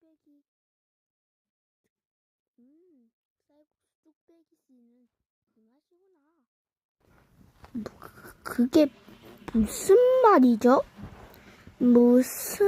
뚝배기. 음, 쌀국수 뚝배기 씨는 이 맛이구나. 그, 그게 무슨 말이죠? 무슨